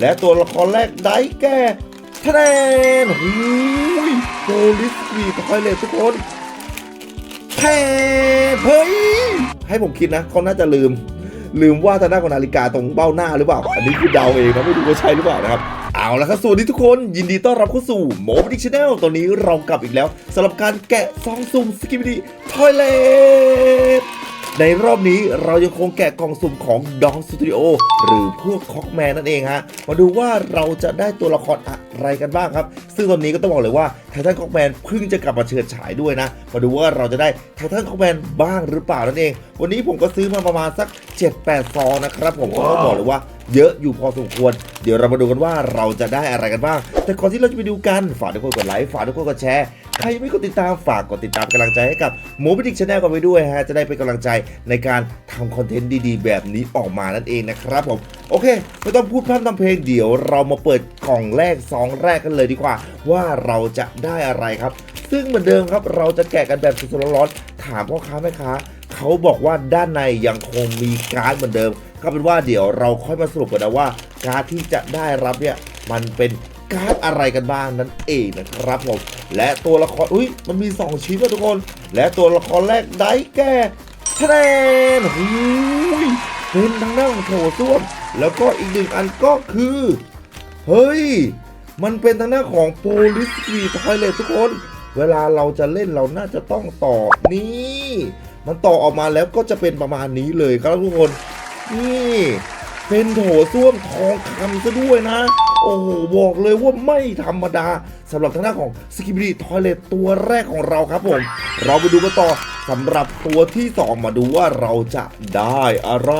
และตัวละครแรกได้แก่ทะแนนหูยโพลิสวีทอยเลททุกคนแทนเฮ้ย ให้ผมคิดนะเขาน่าจะลืม ลืมว่าทางด้านของนาฬิกาตรงเบ้าหน้าหรือเปล่า อันนี้คือเดาเองนะไม่รู้ว่าใช่หรือเปล่านะครับเอาละครับสวัสดีทุกคนยินดีต้อนรับเข้าสู่โมบิดิชแนลตอนนี้เรากลับอีกแล้วสำหรับการแกะซองซุ่มสกิบิดีทอยเลท ในรอบนี้เรายังคงแกะกล่องสุ่มของดองสตูดิโอหรือพวกคอกแมนนั่นเองฮะ มาดูว่าเราจะได้ตัวละครอะไรกันบ้างครับ ซึ่งตอนนี้ก็ต้องบอกเลยว่าไททันคอกแมนเพิ่งจะกลับมาเฉิดฉายด้วยนะ มาดูว่าเราจะได้ไททันคอกแมนบ้างหรือเปล่านั่นเอง วันนี้ผมก็ซื้อมาประมาณสัก 7-8 ซองนะครับ ผมก็ต้องบอกเลยว่าเยอะอยู่พอสมควร เดี๋ยวเรามาดูกันว่าเราจะได้อะไรกันบ้าง แต่ก่อนที่เราจะไปดูกัน ฝากทุกคนกดไลค์ ฝากทุกคนกดแชร์ ใครยังไม่กดติดตามฝากกดติดตามกำลังใจให้กับโมบิดิกชาแนลกันไปด้วยฮะ จะได้เป็นกำลังใจในการทำคอนเทนต์ดีๆ แบบนี้ออกมานั่นเองนะครับผม โอเค ไม่ต้องพูดพร่ำทำเพลงเดี๋ยวเรามาเปิดกล่องแรกซองแรกกันเลยดีกว่า ว่าเราจะได้อะไรครับ ซึ่งเหมือนเดิมครับเราจะแกะกันแบบสดๆร้อนๆถามพ่อค้าแม่ค้าเขาบอกว่าด้านในยังคงมีการ์ดเหมือนเดิมก็เป็นว่าเดี๋ยวเราค่อยมาสรุปกันนะว่า การ์ดที่จะได้รับเนี่ยมันเป็น การ์ดอะไรกันบ้างนั่นเองนะครับผม และตัวละคร อุ้ยมันมี 2 ชิ้นนะทุกคน และตัวละครแรกได้แก่ทะแนนหูยเป็นทางด้านของโถส้วม แล้วก็อีกหนึ่งอันก็คือ เฮ้ย มันเป็นทางด้านของ Police Street Toilet ทุกคน เวลาเราจะเล่นเราน่าจะต้องต่อนี่มันต่อออกมาแล้วก็จะเป็นประมาณนี้เลยครับทุกคน นี่ เป็นโถส้วมทองคำซะด้วยนะ โอ้โหบอกเลยว่าไม่ธรรมดาสำหรับทางด้านของ s k i b i d y Toilet ตัวแรกของเราครับผม เราไปดูกันต่อสำหรับตัวที่2มาดูว่าเราจะได้อะไร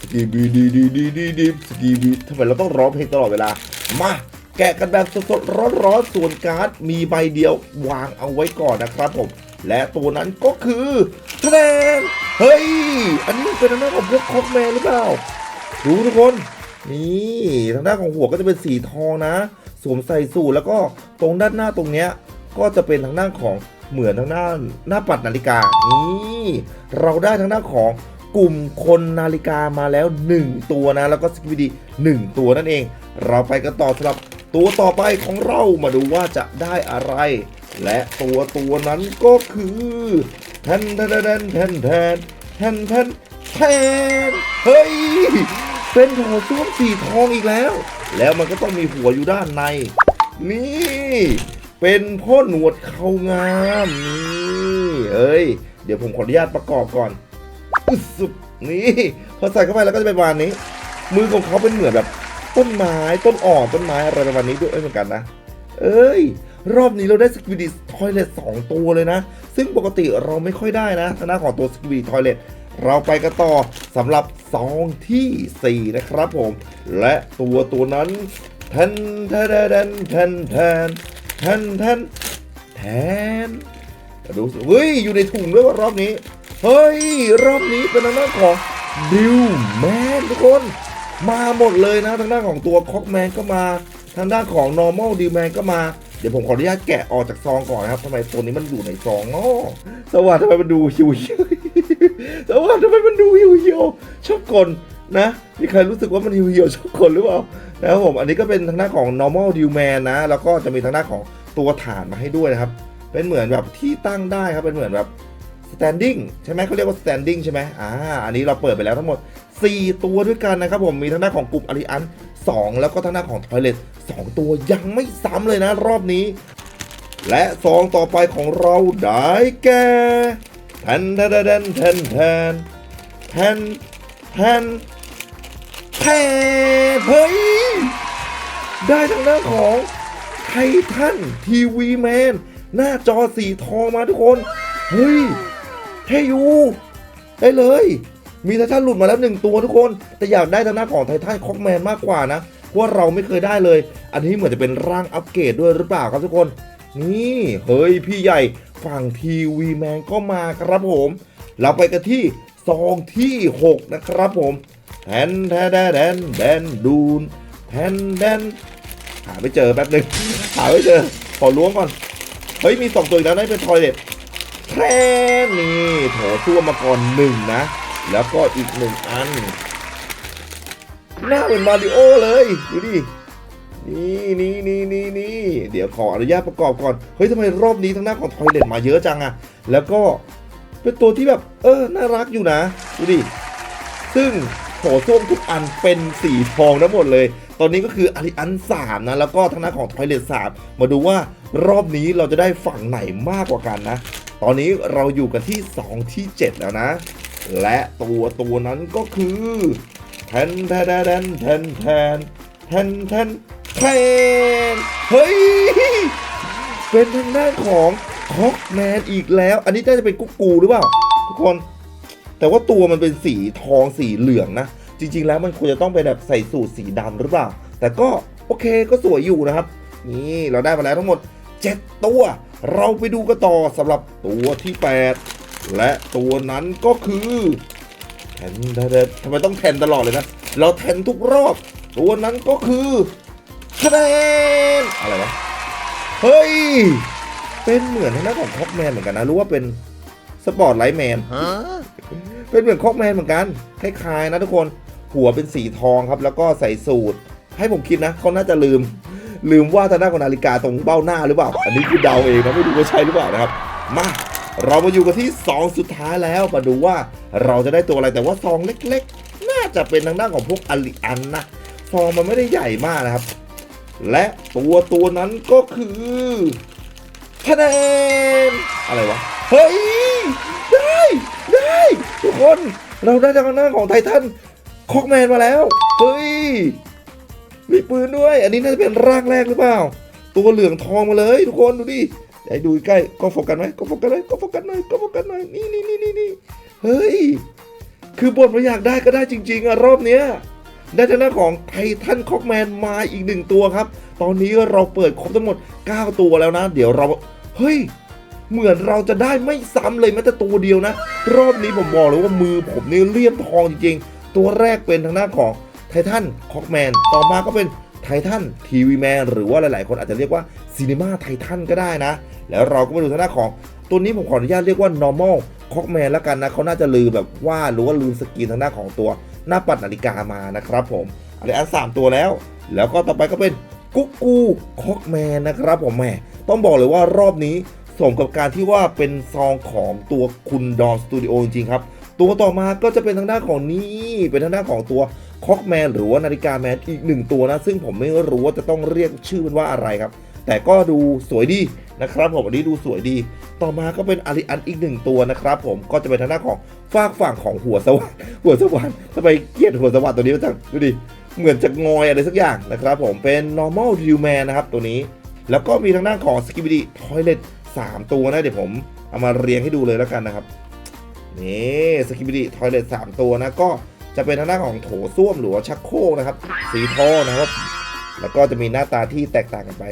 สกีบีดีดีดีดีดีสกีบีทำไมเราต้องร้องเพลงตลอดเวลา มาแกะกันแบบสดๆร้อนๆส่วนการ์ดมีใบเดียววางเอาไว้ก่อนนะครับผม และตัวนั้นก็คือคะแนนเฮ้ย อันนี้เป็นทางด้าของพวกคอกแมนหรือเปล่า ดูทุกคน นี่ทางด้านของหัวก็จะเป็นสีทองนะ สวมใส่สูทแล้วก็ตรงด้านหน้าตรงเนี้ยก็จะเป็นทางด้านของเหมือนทางด้านหน้าปัดนาฬิกานี่เราได้ทางด้านของกลุ่มคนนาฬิกามาแล้ว 1 ตัวนะ แล้วก็สกิวิดี1ตัวนั่นเอง เราไปกันต่อสำหรับตัวต่อไปของเรามาดูว่าจะได้อะไร และตัวตัวนั้นก็คือแทนแทนแทนแทนแทนแทนแทนเฮ้ย เป็นโถส้วมสีทองอีกแล้ว แล้วมันก็ต้องมีหัวอยู่ด้านใน นี่ เป็นพ่อหนวดเขางามนี่เอ้ย เดี๋ยวผมขออนุญาตประกอบก่อนอึสุดนี่พอใส่เข้าไปแล้วก็จะเป็นประมาณนี้ มือของเขาเป็นเหมือนแบบต้นไม้ต้นอ่อนต้นไม้อะไรประมาณนี้ด้วยเหมือนกันนะ เอ้ย รอบนี้เราได้สกิบิดีทอยเลตสองตัวเลยนะ ซึ่งปกติเราไม่ค่อยได้นะทางด้าของตัวสกิบิดีทอยเลต เราไปกันต่อสำหรับซองที่ 4 นะครับผม และตัวตัวนั้นทันทันทันทันทันทันทันแทนดูสิเฮ้ย อยู่ในถุงด้วยว่ารอบนี้ เฮ้ย รอบนี้เป็นทางด้านของดิวแมนทุกคน มาหมดเลยนะ ทางด้านของตัวคอกแมนก็มา ทางด้านของ normal ดิวแมนก็มาเดี๋ยวผมขออนุญาตแกะออกจากซองก่อนนะครับทำไมตัวนี้มันอยู่ในซองอ๋อสวัสดีทำไมมันดูชิว เหี่วสวัสดีทำไมมันดูหิวเหี่ยวชอบกลนะมีใครรู้สึกว่ามันหิวเหี่ยวชอบกลหรือเปล่านะครับผมอันนี้ก็เป็นทางด้าของ normal d e w man นะ แล้วก็จะมีทางด้าของตัวฐานมาให้ด้วยนะครับ เป็นเหมือนแบบที่ตั้งได้ครับเป็นเหมือนแบบ standing ใช่ไหมเขาเรียกว่า standing ใช่ไหมอ่าอันนี้เราเปิดไปแล้วทั้งหมด 4 ตัวด้วยกันนะครับผมมีทางด้าของกลุ่มอาริอัน2แล้วก็ทางด้าของ Toilet 2ตัวยังไม่ซ้ำเลยนะรอบนี้ และซองต่อไปของเราได้แก่ ทนแทนแทนแทนแทนแทนแทนแทเฮ้ย ได้ทางด้านของไททันทีวีแมน หน้าจอสีทองมาทุกคน เฮ้ยเทยูได้เลย มีไททันหลุดมาแล้วหนึ่งตัวทุกคน แต่อยากได้ทางหน้าของไททันคอกแมนมากกว่านะเพราะว่าเราไม่เคยได้เลย อันนี้เหมือนจะเป็นร่างอัปเกรดด้วยหรือเปล่าครับทุกคน นี่ เฮ้ย พี่ใหญ่ ฝั่งทีวีแมนก็มาครับผม เราไปกันที่ซองที่ 6 นะครับผมแทนแทนแทนแทนแดนดูนแทนแดนหาไม่เจอแป๊บหนึ่งหาไม่เจอ ขอล้วงก่อน เฮ้ย มีสองตัวอีกแล้วนะเป็นทอยเล็ตแทนนี่โถส้วมมาก่อนหนึ่งนะ แล้วก็อีกหนึ่งอัน หน้าเหมือนมาริโอเลย ดูดิ นี่นี่นี่นี่นี่เดี๋ยวขออนุญาตประกอบก่อน เฮ้ยทำไมรอบนี้ทั้งหน้าของทอยเลตมาเยอะจังอะแล้วก็เป็นตัวที่แบบ เออ น่ารักอยู่นะ ดูดิ ซึ่งโถส้วมทุกอันเป็นสีทองทั้งหมดเลย ตอนนี้ก็คืออาริอันสามนะ แล้วก็ทางด้านของทอยเลตสามมาดูว่ารอบนี้เราจะได้ฝั่งไหนมากกว่ากันนะ ตอนนี้เราอยู่กันที่ 2 ที่ 7 แล้วนะ และตัวตัวนั้นก็คือแทนแทนแทนแทนแทนแทนแทน แทนเฮ้ย เป็นทางด้านของฮอกแมนอีกแล้ว อันนี้น่าจะเป็นกุ๊กกูหรือเปล่า ทุกคน แต่ว่าตัวมันเป็นสีทองสีเหลืองนะ จริง ๆ แล้วมันควรจะต้องเป็นแบบใส่สูทสีดำหรือเปล่า แต่ก็โอเคก็สวยอยู่นะครับ นี่เราได้มาแล้วทั้งหมด 7 ตัว เราไปดูกันต่อสำหรับตัวที่ 8 และตัวนั้นก็คือแทนทำไมต้องแทนตลอดเลยนะ เราแทนทุกรอบ ตัวนั้นก็คือ คะแนนอะไรวะ เฮ้ย เป็นเหมือนทางด้านของคอกแมนเหมือนกันนะ รู้ว่าเป็นสปอร์ตไลท์แมนเป็นเหมือนคอกแมนเหมือนกัน คล้ายๆนะทุกคน หัวเป็นสีทองครับ แล้วก็ใส่สูตร ให้ผมคิดนะ เขาน่าจะลืม ลืมว่าทางด้านของนาฬิกาตรงเบ้าหน้าหรือเปล่า อันนี้คือเดาเองนะไม่รู้ว่าใช่หรือเปล่านะครับ มาเรามาอยู่กันที่ 2 สุดท้ายแล้วมาดูว่าเราจะได้ตัวอะไรแต่ว่าซองเล็กๆ น่าจะเป็นทางด้านของพวกอลิอันนะ ซองมันไม่ได้ใหญ่มากนะครับ และตัวตัวนั้นก็คือคะแนนอะไรวะ เฮ้ย ได้ ได้ ทุกคนเราได้ทางหน้าของไททันคอกแมนมาแล้ว เฮ้ย มีปืนด้วย อันนี้น่าจะเป็นร่างแรกหรือเปล่า ตัวเหลืองทองมาเลยทุกคนดูดิไหนดูใกล้ก็โฟกัสไหมก็โฟกัสเลยก็โฟกัสหน่อยก็โฟกัสหน่อยนี่นี่นี่นี่เฮ้ย คือบทมาอยากได้ก็ได้จริง ๆอะรอบเนี้ย ด้ทางด้าของไททันคอกแมนมาอีกหนึ่งตัวครับ ตอนนี้เราเปิดครบทั้งหมด 9 ตัวแล้วนะ เดี๋ยวเราเฮ้ยเหมือนเราจะได้ไม่ซ้ำเลยแม้แต่ตัวเดียวนะ รอบนี้ผมบอกเลยว่ามือผมนี่เลี่ยมทองจริงๆ ตัวแรกเป็นทางด้าของไททันคอกแมนต่อมาก็เป็นไททันทีวีแมนหรือว่าหลายๆ คนอาจจะเรียกว่าซีนีมาไททันก็ได้นะ แล้วเราก็มาดูทางด้าของ ตัวนี้ผมขออนุญาตเรียกว่า normal คอกแมนแล้วกันนะเขาน่าจะลืมแบบว่าหรือว่าลืมสกรีนทางด้าของตัว หน้าปัดนาฬิกามานะครับผมอันนี้อันสามตัวแล้ว แล้วก็ต่อไปก็เป็นกุ๊กกูคอกแมนนะครับผมแหมต้องบอกเลยว่ารอบนี้สมกับการที่ว่าเป็นซองของตัวคุณดอมสตูดิโอจริงๆครับ ตัวต่อมาก็จะเป็นทางด้านของนี่เป็นทางด้านของตัวคอกแมนหรือว่านาฬิกาแมนอีกหนึ่งตัวนะ ซึ่งผมไม่รู้ว่าจะต้องเรียกชื่อมันว่าอะไรครับ แต่ก็ดูสวยดีนะครับผมอันนี้ดูสวยดี ต่อมาก็เป็นอาริอันอีกหนึ่งตัวนะครับผมก็จะเป็นทางด้านของฝากฝั่งของหัวสวรรค์หัวสวรรค์ทำไมเกลียดหัวสวรรค์ตัวนี้มาจังดูดิเหมือนจะงอยอะไรสักอย่างนะครับผมเป็น normal real man นะครับตัวนี้ แล้วก็มีทางด้านของ s k i b i d y Toilet 3 ตัวนะเดี๋ยวผมเอามาเรียงให้ดูเลยแล้วกันนะครับนี่สกิบิดีทอยเลทสามตัวนะก็จะเป็นทางด้านของโถส้วมหรือว่าชักโครกนะครับ สีทองนะครับ แล้วก็จะมีหน้าตาที่แตกต่างกันไป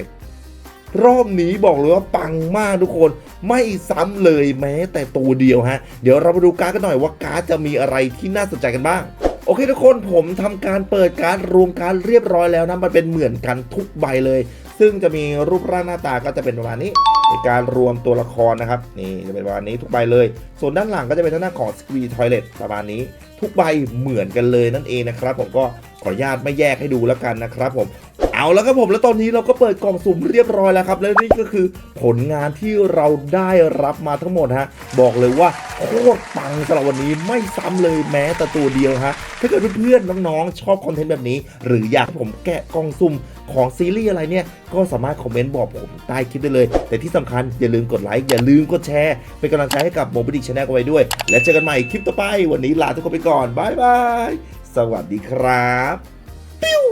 รอบนี้บอกเลยว่าปังมากทุกคน ไม่ซ้ำเลยแม้แต่ตัวเดียวฮะ เดี๋ยวเรามาดูการ์ดกันหน่อยว่าการ์ดจะมีอะไรที่น่าสนใจกันบ้างโอเคทุกคนผมทำการเปิดการ์ดรวมการ์ดเรียบร้อยแล้วนะมันเป็นเหมือนกันทุกใบเลย ซึ่งจะมีรูปร่างหน้าตาก็จะเป็นประมาณนี้ในการรวมตัวละครนะครับนี่จะเป็นประมาณนี้ทุกใบเลย ส่วนด้านหลังก็จะเป็นทางด้าของสกรีทอยเลตประมาณนี้ ทุกใบเหมือนกันเลยนั่นเองนะครับ ผมก็ขออนุญาตไม่แยกให้ดูแล้วกันนะครับผม เอาแล้วครับผมแล้วตอนนี้เราก็เปิดกล่องสุ่มเรียบร้อยแล้วครับ และนี่ก็คือผลงานที่เราได้รับมาทั้งหมดฮะบอกเลยว่าโคตรปังสำหรับวันนี้ไม่ซ้ำเลยแม้แต่ตัวเดียวฮะถ้าเกิดเพื่อนๆน้องๆชอบคอนเทนต์แบบนี้ หรืออยากให้ผมแกะกล่องสุ่มของซีรีส์อะไรเนี่ย ก็สามารถคอมเมนต์บอกผมใต้คลิปได้เลย แต่ที่สำคัญอย่าลืมกดไลค์อย่าลืมกดแชร์เป็นกำลังใจให้กับโมบิดิชแนลกันไว้ด้วย และเจอกันใหม่คลิปต่อไปวันนี้ลาทุกคนไปก่อนบายบายสวัสดีครับปิ้ว